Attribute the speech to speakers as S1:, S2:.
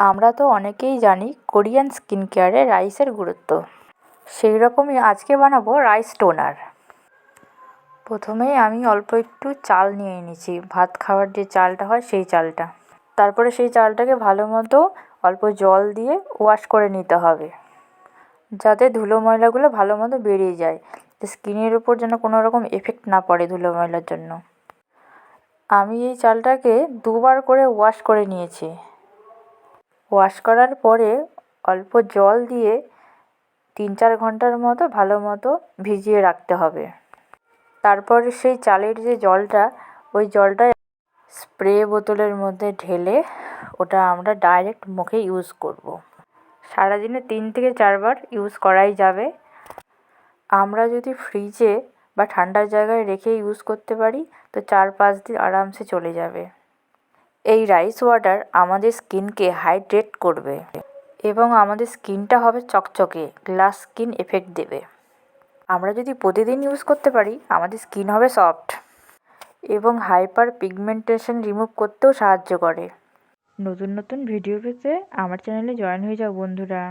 S1: আমরা তো অনেকেই জানি কোরিয়ান স্কিন কেয়ারে রাইসের গুরুত্ব। সেই রকমই আজকে বানাবো রাইস টোনার। প্রথমেই আমি অল্প একটু চাল নিয়ে নিয়েছি ভাত খাওয়ার যে চালটা হয় সেই চালটা। তারপরে সেই চালটাকে ভালো মতো অল্প জল দিয়ে ওয়াশ করে নিতে হবে। যাতে ধুলো ময়লাগুলো ভালো মতো বেরিয়ে যায়। স্কিনের উপর যেন কোনো রকম এফেক্ট না পড়ে ধুলো ময়লার জন্য। আমি এই চালটাকে দুবার করে ওয়াশ করে নিয়েছি। ওয়াশ করার পরে অল্প জল দিয়ে তিন চার ঘণ্টার মতো ভালো মতো ভিজিয়ে রাখতে হবে। তারপর সেই চালের যে জলটা, ওই জলটা স্প্রে বোতলের মধ্যে ঢেলে ওটা আমরা ডাইরেক্ট মুখে ইউজ করব। সারাদিনে তিন থেকে চারবার ইউজ করাই যাবে। আমরা যদি ফ্রিজে বা ঠান্ডার জায়গায় রেখে ইউজ করতে পারি, তো চার পাঁচ দিন আরামসে চলে যাবে। এই রাইস ওয়াটার আমাদের স্কিনকে হাইড্রেট করবে এবং আমাদের স্কিনটা হবে চকচকে গ্লাস স্কিন এফেক্ট দেবে। আমরা যদি প্রতিদিন ইউজ করতে পারি, আমাদের স্কিন হবে সফট এবং হাইপার পিগমেন্টেশন রিমুভ করতেও সাহায্য করে। নতুন নতুন ভিডিও পেতে আমার চ্যানেলে জয়েন হয়ে যাও বন্ধুরা।